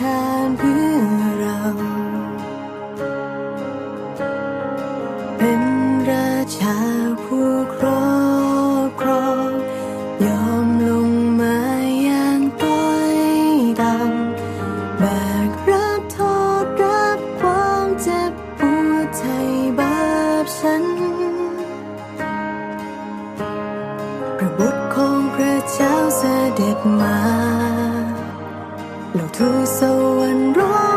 ทานเพื่อเรา เป็นราชาผู้ครอบครองยอมลงมาอย่างต้อยต่ำแบกรับโทษรับความเจ็บปวดใทยบาปฉันพระบุตรของพระเจ้าเสด็จมา เราทูสวรรค์ร้อง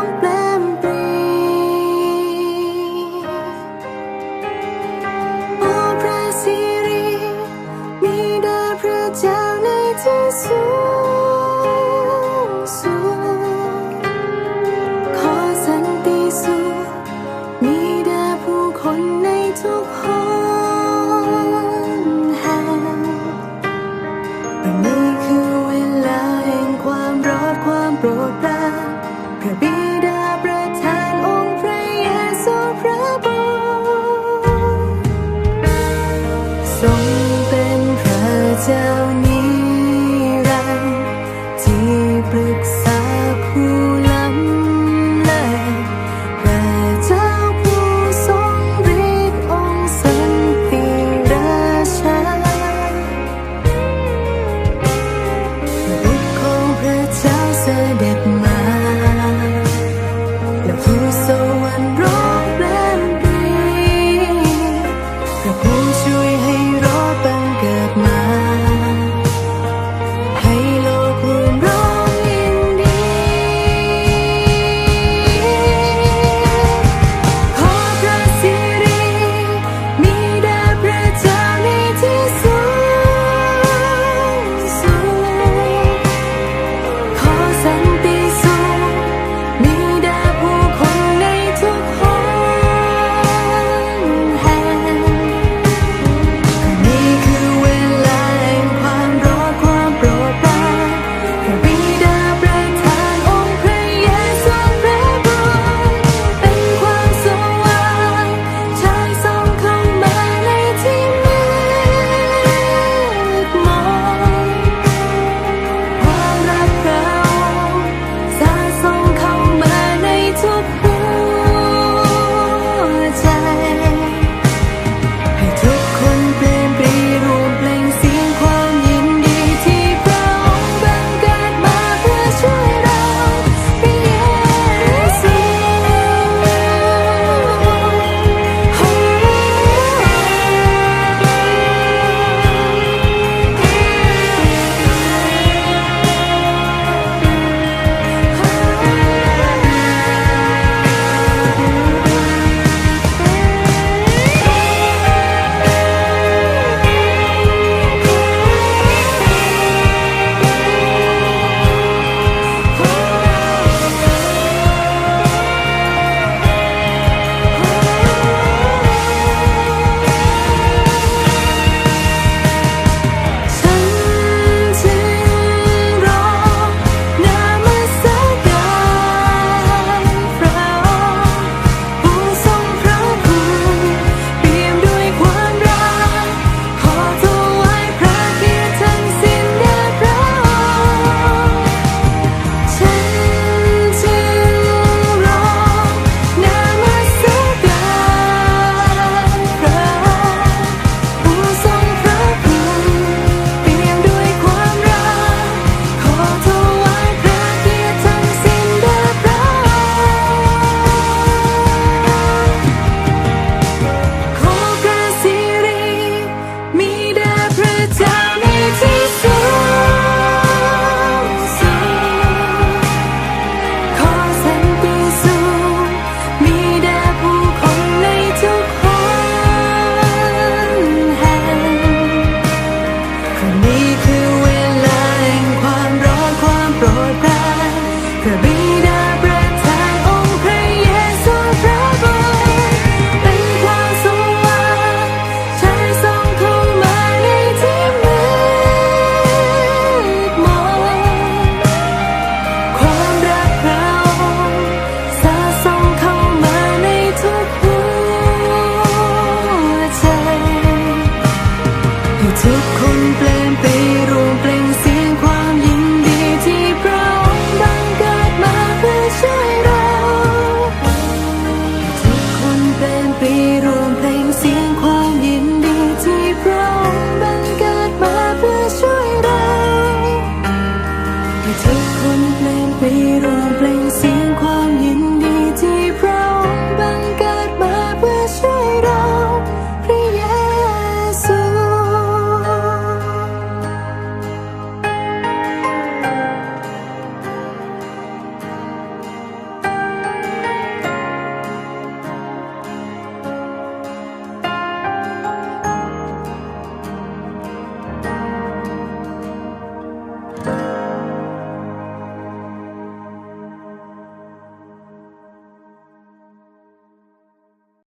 คนเปล่งปีรวมเปล่งเสียงความยินดี